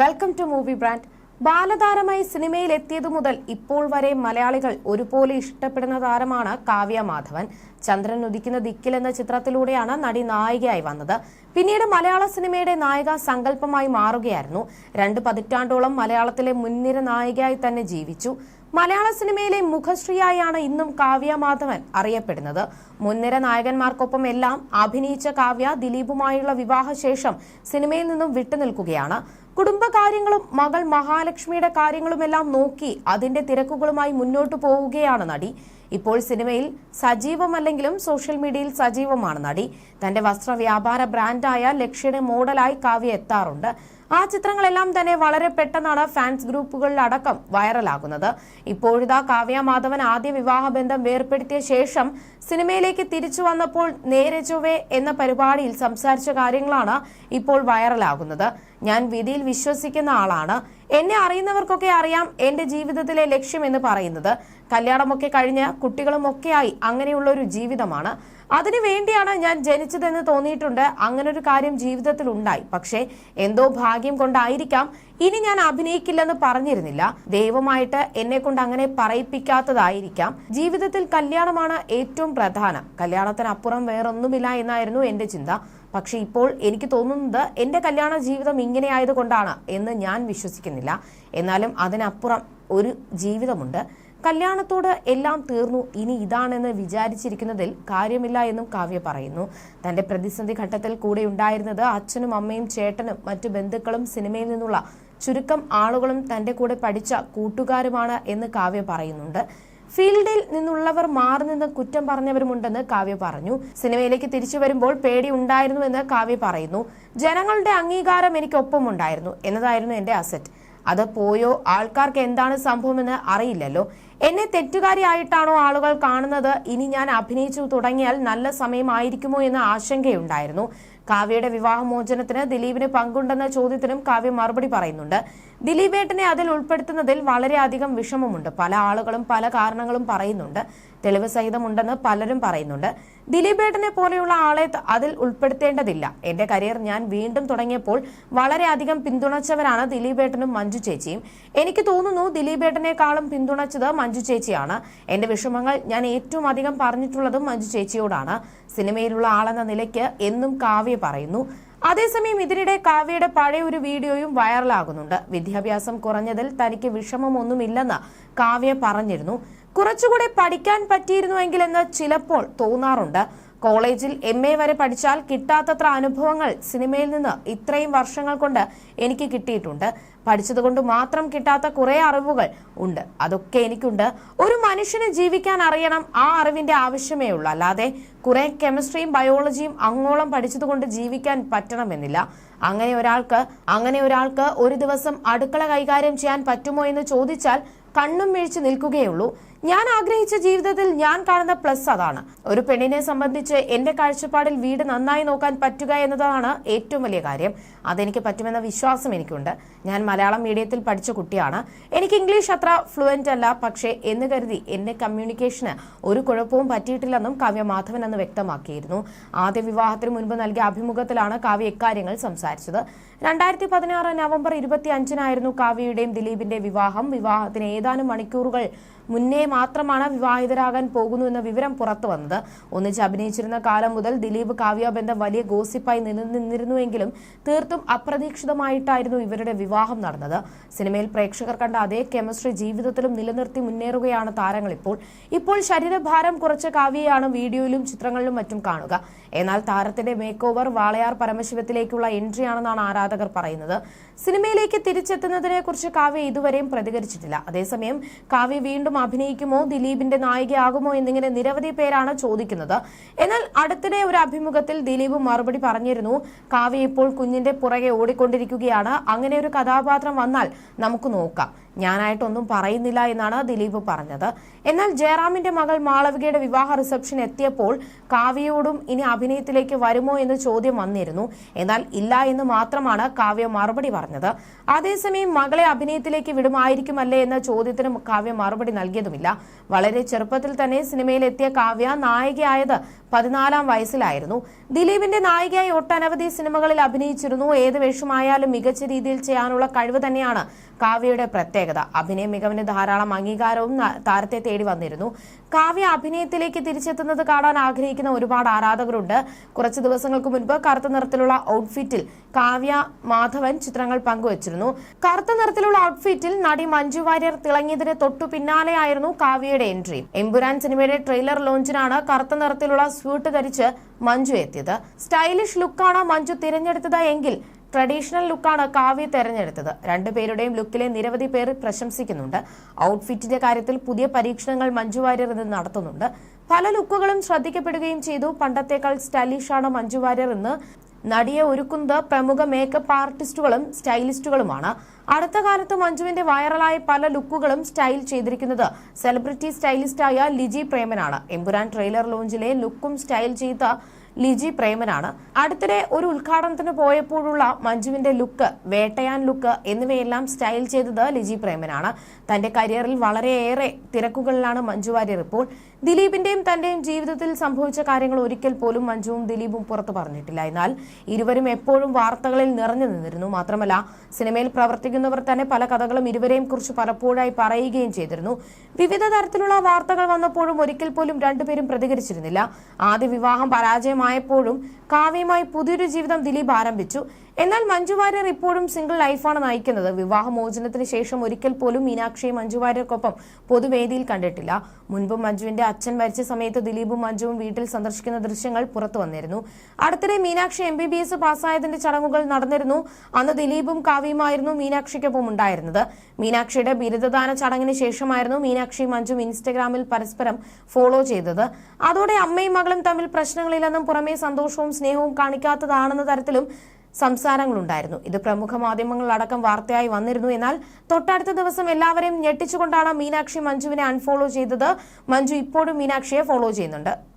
Welcome to movie brand ബാലതാരമായി സിനിമയിൽ എത്തിയതു മുതൽ ഇപ്പോൾ വരെ മലയാളികൾ ഒരുപോലെ ഇഷ്ടപ്പെടുന്ന താരമാണ് കാവ്യ മാധവൻ. ചന്ദ്രൻ ഉദിക്കുന്ന ദിക്കിൽ എന്ന ചിത്രത്തിലൂടെയാണ് നടി നായികയായി വന്നത്. പിന്നീട് മലയാള സിനിമയുടെ നായിക സങ്കല്പമായി മാറുകയായിരുന്നു. രണ്ട് പതിറ്റാണ്ടോളം മലയാളത്തിലെ മുൻനിര നായികയായി തന്നെ ജീവിച്ചു. മലയാള സിനിമയിലെ മുഖശ്രീയായാണ് ഇന്നും കാവ്യ മാധവൻ അറിയപ്പെടുന്നത്. മുൻനിര നായകന്മാർക്കൊപ്പം എല്ലാം അഭിനയിച്ച കാവ്യ ദിലീപുമായുള്ള വിവാഹശേഷം സിനിമയിൽ നിന്നും വിട്ടുനിൽക്കുകയാണ്. കുടുംബകാര്യങ്ങളും മകൾ മഹാലക്ഷ്മിയുടെ കാര്യങ്ങളുമെല്ലാം നോക്കി അതിന്റെ തിരക്കുകളുമായി മുന്നോട്ടു പോവുകയാണ് നടി. ഇപ്പോൾ സിനിമയിൽ സജീവമല്ലെങ്കിലും സോഷ്യൽ മീഡിയയിൽ സജീവമാണ് നടി. തന്റെ വസ്ത്ര വ്യാപാര ബ്രാൻഡായ ലക്ഷ്യയുടെ മോഡലായി കാവ്യ എത്താറുണ്ട്. ആ ചിത്രങ്ങളെല്ലാം തന്നെ വളരെ പെട്ടെന്നാണ് ഫാൻസ് ഗ്രൂപ്പുകളിലടക്കം വൈറലാകുന്നത്. ഇപ്പോഴിതാ കാവ്യ മാധവൻ ആദ്യ വിവാഹ ബന്ധം വേർപ്പെടുത്തിയ ശേഷം സിനിമയിലേക്ക് തിരിച്ചു വന്നപ്പോൾ നേരെ ചൊവ്വേ എന്ന പരിപാടിയിൽ സംസാരിച്ച കാര്യങ്ങളാണ് ഇപ്പോൾ വൈറലാകുന്നത്. ഞാൻ വിധിയിൽ വിശ്വസിക്കുന്ന ആളാണ്. എന്നെ അറിയുന്നവർക്കൊക്കെ അറിയാം എന്റെ ജീവിതത്തിലെ ലക്ഷ്യം എന്ന് പറയുന്നത്. കല്യാണമൊക്കെ കഴിഞ്ഞ് കുട്ടികളുമൊക്കെയായി അങ്ങനെയുള്ള ഒരു ജീവിതമാണ്. അതിനു വേണ്ടിയാണ് ഞാൻ ജനിച്ചതെന്ന് തോന്നിയിട്ടുണ്ട്. അങ്ങനെ ഒരു കാര്യം ജീവിതത്തിൽ ഉണ്ടായി പക്ഷേ എന്തോ ഭാഗ്യം കൊണ്ടായിരിക്കാം. ഇനി ഞാൻ അഭിനയിക്കില്ലെന്ന് പറഞ്ഞിരുന്നില്ല. ദൈവമായിട്ട് എന്നെ കൊണ്ട് അങ്ങനെ പറയിപ്പിക്കാത്തതായിരിക്കാം. ജീവിതത്തിൽ കല്യാണമാണ് ഏറ്റവും പ്രധാനം. കല്യാണത്തിനപ്പുറം വേറൊന്നുമില്ല എന്നായിരുന്നു എന്റെ ചിന്ത. പക്ഷെ ഇപ്പോൾ എനിക്ക് തോന്നുന്നത് എന്റെ കല്യാണ ജീവിതം ഇങ്ങനെ ആയതുകൊണ്ടാണ് എന്ന് ഞാൻ വിശ്വസിക്കുന്നില്ല. എന്നാലും അതിനപ്പുറം ഒരു ജീവിതമുണ്ട്. കല്യാണത്തോട് എല്ലാം തീർന്നു. ഇനി ഇതാണെന്ന് വിചാരിച്ചിരിക്കുന്നതിൽ കാര്യമില്ല എന്നും കാവ്യ പറയുന്നു. തന്റെ പ്രതിസന്ധി ഘട്ടത്തിൽ കൂടെ ഉണ്ടായിരുന്നത് അച്ഛനും അമ്മയും ചേട്ടനും മറ്റു ബന്ധുക്കളും സിനിമയിൽ നിന്നുള്ള ചുരുക്കം ആളുകളും തന്റെ കൂടെ പഠിച്ച കൂട്ടുകാരുമാണ് എന്ന് കാവ്യ പറയുന്നുണ്ട്. ഫീൽഡിൽ നിന്നുള്ളവർ മാറി നിന്ന് കുറ്റം പറഞ്ഞവരുമുണ്ടെന്ന് കാവ്യ പറഞ്ഞു. സിനിമയിലേക്ക് തിരിച്ചു വരുമ്പോൾ പേടി ഉണ്ടായിരുന്നുവെന്ന് കാവ്യ പറയുന്നു. ജനങ്ങളുടെ അംഗീകാരം എനിക്കൊപ്പം ഉണ്ടായിരുന്നു എന്നതായിരുന്നു എന്റെ അസറ്റ്. അത് പോയോ? ആൾക്കാർക്ക് എന്താണ് സംഭവമെന്ന് അറിയില്ലല്ലോ. എന്നെ തെറ്റുകാരിയായിട്ടാണോ ആളുകൾ കാണുന്നത്? ഇനി ഞാൻ അഭിനയിച്ചു തുടങ്ങിയാൽ നല്ല സമയമായിരിക്കുമോ എന്ന ആശങ്കയുണ്ടായിരുന്നു. കാവ്യയുടെ വിവാഹമോചനത്തിന് ദിലീപിന് പങ്കുണ്ടെന്ന ചോദ്യത്തിനും കാവ്യ മറുപടി പറയുന്നുണ്ട്. ദിലീപേട്ടനെ അതിൽ ഉൾപ്പെടുത്തുന്നതിൽ വളരെയധികം വിഷമമുണ്ട്. പല ആളുകളും പല കാരണങ്ങളും പറയുന്നുണ്ട്. തെളിവ് സഹിതമുണ്ടെന്ന് പലരും പറയുന്നുണ്ട്. ദിലീപേട്ടനെ പോലെയുള്ള ആളെ അതിൽ ഉൾപ്പെടുത്തേണ്ടതില്ല. എന്റെ കരിയർ ഞാൻ വീണ്ടും തുടങ്ങിയപ്പോൾ വളരെയധികം പിന്തുണച്ചവരാണ് ദിലീപേട്ടനും മഞ്ജു ചേച്ചിയും. എനിക്ക് തോന്നുന്നു ദിലീപേട്ടനേക്കാളും പിന്തുണച്ചത് മഞ്ജു ചേച്ചിയാണ്. എന്റെ വിഷമങ്ങൾ ഞാൻ ഏറ്റവും അധികം പറഞ്ഞിട്ടുള്ളതും മഞ്ജു ചേച്ചിയോടാണ്. സിനിമയിലുള്ള ആളെന്ന നിലയ്ക്ക് എന്നും കാവ്യ പറയുന്നു. അതേസമയം ഇതിനിടെ കാവ്യയുടെ പഴയ ഒരു വീഡിയോയും വൈറലാകുന്നുണ്ട്. വിദ്യാഭ്യാസം കുറഞ്ഞതിൽ തനിക്ക് വിഷമമൊന്നുമില്ലെന്ന് കാവ്യ പറഞ്ഞിരുന്നു. കുറച്ചുകൂടെ പഠിക്കാൻ പറ്റിയിരുന്നുവെങ്കിലെന്ന് ചിലപ്പോൾ തോന്നാറുണ്ട്. കോളേജിൽ എം എ വരെ പഠിച്ചാൽ കിട്ടാത്തത്ര അനുഭവങ്ങൾ സിനിമയിൽ നിന്ന് ഇത്രയും വർഷങ്ങൾ കൊണ്ട് എനിക്ക് കിട്ടിയിട്ടുണ്ട്. പഠിച്ചതുകൊണ്ട് മാത്രം കിട്ടാത്ത കുറെ അറിവുകൾ ഉണ്ട്. അതൊക്കെ എനിക്കുണ്ട്. ഒരു മനുഷ്യന് ജീവിക്കാൻ അറിയണം ആ അറിവിന്റെ ആവശ്യമേ ഉള്ളൂ. അല്ലാതെ കുറെ കെമിസ്ട്രിയും ബയോളജിയും അങ്ങോളം പഠിച്ചതുകൊണ്ട് ജീവിക്കാൻ പറ്റണമെന്നില്ല. അങ്ങനെ ഒരാൾക്ക് അങ്ങനെ ഒരാൾക്ക് ഒരു ദിവസം അടുക്കള കൈകാര്യം ചെയ്യാൻ പറ്റുമോ എന്ന് ചോദിച്ചാൽ കണ്ണും വീഴ്ച നിൽക്കുകയുള്ളൂ. ഞാൻ ആഗ്രഹിച്ച ജീവിതത്തിൽ ഞാൻ കാണുന്ന പ്ലസ് അതാണ്. ഒരു പെണ്ണിനെ സംബന്ധിച്ച് എന്റെ കാഴ്ചപ്പാടിൽ വീട് നന്നായി നോക്കാൻ പറ്റുക എന്നതാണ് ഏറ്റവും വലിയ കാര്യം. അതെനിക്ക് പറ്റുമെന്ന വിശ്വാസം എനിക്കുണ്ട്. ഞാൻ മലയാളം മീഡിയത്തിൽ പഠിച്ച കുട്ടിയാണ്. എനിക്ക് ഇംഗ്ലീഷ് അത്ര ഫ്ലുവന്റ് അല്ല. പക്ഷേ എന്ന് കരുതി എന്റെ കമ്മ്യൂണിക്കേഷന് ഒരു കുഴപ്പവും പറ്റിയിട്ടില്ലെന്നും കാവ്യ മാധവൻ അന്ന് വ്യക്തമാക്കിയിരുന്നു. ആദ്യ വിവാഹത്തിന് മുൻപ് നൽകിയ അഭിമുഖത്തിലാണ് കാവ്യ ഇക്കാര്യങ്ങൾ സംസാരിച്ചത്. രണ്ടായിരത്തി പതിനാറ് നവംബർ ഇരുപത്തി അഞ്ചിനായിരുന്നു കാവ്യയുടെയും ദിലീപിന്റെ വിവാഹം. വിവാഹത്തിന് ഏതാനും മണിക്കൂറുകൾ മുന്നേ മാത്രമാണ് വിവാഹിതരാകാൻ പോകുന്നു എന്ന വിവരം പുറത്തു വന്നത്. ഒന്നിച്ച് അഭിനയിച്ചിരുന്ന കാലം മുതൽ ദിലീപ് കാവ്യ ബന്ധം വലിയ ഗോസിപ്പായി നിലനിന്നിരുന്നുവെങ്കിലും തീർത്തും അപ്രതീക്ഷിതമായിട്ടായിരുന്നു ഇവരുടെ വിവാഹം നടന്നത്. സിനിമയിൽ പ്രേക്ഷകർ കണ്ട അതേ കെമിസ്ട്രി ജീവിതത്തിലും നിലനിർത്തി മുന്നേറുകയാണ് താരങ്ങൾ ഇപ്പോൾ. ഇപ്പോൾ ശരീരഭാരം കുറച്ച കാവ്യയാണ് വീഡിയോയിലും ചിത്രങ്ങളിലും മറ്റും കാണുക. എന്നാൽ താരത്തിന്റെ മേക്ക് ഓവർ വാളയാർ പരമശിവത്തിലേക്കുള്ള എൻട്രി ആണെന്നാണ് ആരാധകർ പറയുന്നത്. സിനിമയിലേക്ക് തിരിച്ചെത്തുന്നതിനെ കുറിച്ച് കാവ്യ ഇതുവരെയും പ്രതികരിച്ചിട്ടില്ല. അതേസമയം കാവ്യ വീണ്ടും അഭിനയിക്കുമോ? ദിലീപിന്റെ നായികയാകുമോ? എന്നിങ്ങനെ നിരവധി പേരാണ് ചോദിക്കുന്നത്. എന്നാൽ അടുത്തിടെ ഒരു അഭിമുഖത്തിൽ ദിലീപ് മറുപടി പറഞ്ഞിരുന്നു കാവ്യ ഇപ്പോൾ കുഞ്ഞിന്റെ പുറകെ ഓടിക്കൊണ്ടിരിക്കുകയാണ്. അങ്ങനെ ഒരു കഥാപാത്രം വന്നാൽ നമുക്ക് നോക്കാം. ഞാനായിട്ടൊന്നും പറയുന്നില്ല എന്നാണ് ദിലീപ് പറഞ്ഞത്. എന്നാൽ ജയറാമിന്റെ മകൾ മാളവികയുടെ വിവാഹ റിസപ്ഷൻ എത്തിയപ്പോൾ കാവ്യയോടും ഇനി അഭിനയത്തിലേക്ക് വരുമോ എന്ന് ചോദ്യം വന്നിരുന്നു. എന്നാൽ ഇല്ല എന്ന് മാത്രമാണ് കാവ്യ മറുപടി പറഞ്ഞത്. അതേസമയം മകളെ അഭിനയത്തിലേക്ക് വിടുമായിരിക്കുമല്ലേ എന്ന ചോദ്യത്തിന് കാവ്യ മറുപടി നൽകിയതുമില്ല. വളരെ ചെറുപ്പത്തിൽ തന്നെ സിനിമയിലെത്തിയ കാവ്യ നായികയായത് പതിനാലാം വയസ്സിലായിരുന്നു. ദിലീപിന്റെ നായികയായി ഒട്ടനവധി സിനിമകളിൽ അഭിനയിച്ചിരുന്നു. ഏത് വേഷമായാലും മികച്ച രീതിയിൽ ചെയ്യാനുള്ള കഴിവ് തന്നെയാണ് കാവ്യയുടെ പ്രത്യേകത. അഭിനയ മികവിന് ധാരാളം അംഗീകാരവും താരത്തെ തേടി വന്നിരുന്നു. കാവ്യ അഭിനയത്തിലേക്ക് തിരിച്ചെത്തുന്നത് കാണാൻ ആഗ്രഹിക്കുന്ന ഒരുപാട് ആരാധകരുണ്ട്. കുറച്ച് ദിവസങ്ങൾക്ക് മുൻപ് കറുത്ത നിറത്തിലുള്ള ഔട്ട്ഫിറ്റിൽ കാവ്യ മാധവൻ ചിത്രങ്ങൾ പങ്കുവച്ചിരുന്നു. കറുത്ത നിറത്തിലുള്ള ഔട്ട്ഫിറ്റിൽ നടി മഞ്ജു വാര്യർ തിളങ്ങിയതിന് തൊട്ടു പിന്നാലെയായിരുന്നു കാവ്യയുടെ എൻട്രി എമ്പുരാൻ സിനിമയുടെ ട്രെയിലർ ലോഞ്ചിനാണ് കറുത്ത നിറത്തിലുള്ള സ്യൂട്ട് ധരിച്ച് മഞ്ജു എത്തിയത്. സ്റ്റൈലിഷ് ലുക്കാണ് മഞ്ജു തിരഞ്ഞെടുത്തത് എങ്കിൽ ട്രഡീഷണൽ ലുക്കാണ് കാവ്യ തെരഞ്ഞെടുത്തത്. രണ്ടുപേരുടെയും ലുക്കിലെ നിരവധി പേർ പ്രശംസിക്കുന്നുണ്ട്. ഔട്ട്ഫിറ്റിന്റെ കാര്യത്തിൽ പുതിയ പരീക്ഷണങ്ങൾ മഞ്ജു വാര്യർ ഇന്ന് നടത്തുന്നുണ്ട്. പല ലുക്കുകളും ശ്രദ്ധിക്കപ്പെടുകയും ചെയ്തു. പണ്ടത്തേക്കാൾ സ്റ്റൈലിഷാണ് മഞ്ജു വാര്യർ ഇന്ന്. നടിയെ ഒരുക്കുന്നത് പ്രമുഖ മേക്കപ്പ് ആർട്ടിസ്റ്റുകളും സ്റ്റൈലിസ്റ്റുകളുമാണ്. അടുത്ത കാലത്ത് മഞ്ജുവിന്റെ വൈറലായ പല ലുക്കുകളും സ്റ്റൈൽ ചെയ്തിരിക്കുന്നത് സെലിബ്രിറ്റി സ്റ്റൈലിസ്റ്റായ ലിജി പ്രേമനാണ്. എമ്പുരാൻ ട്രെയിലർ ലോഞ്ചിലെ ലുക്കും സ്റ്റൈൽ ചെയ്ത ലിജി പ്രേമനാണ്. അടുത്തിടെ ഒരു ഉദ്ഘാടനത്തിന് പോയപ്പോഴുള്ള മഞ്ജുവിന്റെ ലുക്ക് വേട്ടയാൻ ലുക്ക് എന്നിവയെല്ലാം സ്റ്റൈൽ ചെയ്തത് ലിജി പ്രേമനാണ്. തന്റെ കരിയറിൽ വളരെയേറെ തിരക്കുകളിലാണ് മഞ്ജു വാര്യർ ഇപ്പോൾ. ദിലീപിന്റെയും തന്റെയും ജീവിതത്തിൽ സംഭവിച്ച കാര്യങ്ങൾ ഒരിക്കൽ പോലും മഞ്ജുവും ദിലീപും പുറത്തു പറഞ്ഞിട്ടില്ല. എന്നാൽ ഇരുവരും എപ്പോഴും വാർത്തകളിൽ നിറഞ്ഞു നിന്നിരുന്നു. മാത്രമല്ല സിനിമയിൽ പ്രവർത്തിക്കുന്നവർ തന്നെ പല കഥകളും ഇരുവരെയും കുറിച്ച് പലപ്പോഴായി പറയുകയും ചെയ്തിരുന്നു. വിവിധ തരത്തിലുള്ള വാർത്തകൾ വന്നപ്പോഴും ഒരിക്കൽ പോലും രണ്ടുപേരും പ്രതികരിച്ചിരുന്നില്ല. ആദ്യ വിവാഹം പരാജയമായപ്പോഴും കാവ്യമായി പുതിയൊരു ജീവിതം ദിലീപ് ആരംഭിച്ചു. എന്നാൽ മഞ്ജു വാര്യർ ഇപ്പോഴും സിംഗിൾ ലൈഫാണ് നയിക്കുന്നത്. വിവാഹമോചനത്തിന് ശേഷം ഒരിക്കൽ പോലും മീനാക്ഷിയെ മഞ്ജു വാര്യർക്കൊപ്പം പൊതുവേദിയിൽ കണ്ടിട്ടില്ല. മുൻപ് മഞ്ജുവിന്റെ അച്ഛൻ മരിച്ച സമയത്ത് ദിലീപും മഞ്ജുവും വീട്ടിൽ സന്ദർശിക്കുന്ന ദൃശ്യങ്ങൾ പുറത്തു വന്നിരുന്നു. അടുത്തിടെ Meenakshi M B B S പാസ്സായതിന്റെ ചടങ്ങുകൾ നടന്നിരുന്നു. അന്ന് ദിലീപും കാവ്യമായിരുന്നു മീനാക്ഷിക്കൊപ്പം ഉണ്ടായിരുന്നത്. മീനാക്ഷിയുടെ ബിരുദദാന ചടങ്ങിന് ശേഷമായിരുന്നു മീനാക്ഷി മഞ്ജു ഇൻസ്റ്റഗ്രാമിൽ പരസ്പരം ഫോളോ ചെയ്തത്. അതോടെ അമ്മയും മകളും തമ്മിൽ പ്രശ്നങ്ങളില്ലെന്നും പുറമേ സന്തോഷവും സ്നേഹവും കാണിക്കാത്തതാണെന്ന തരത്തിലും സംസാരങ്ങളുണ്ടായിരുന്നു. ഇത് പ്രമുഖ മാധ്യമങ്ങളിലടക്കം വാർത്തയായി വന്നിരുന്നു. എന്നാൽ തൊട്ടടുത്ത ദിവസം എല്ലാവരെയും ഞെട്ടിച്ചുകൊണ്ടാണ് മീനാക്ഷി മഞ്ജുവിനെ അൺഫോളോ ചെയ്തത്. മഞ്ജു ഇപ്പോഴും മീനാക്ഷിയെ ഫോളോ ചെയ്യുന്നുണ്ട്.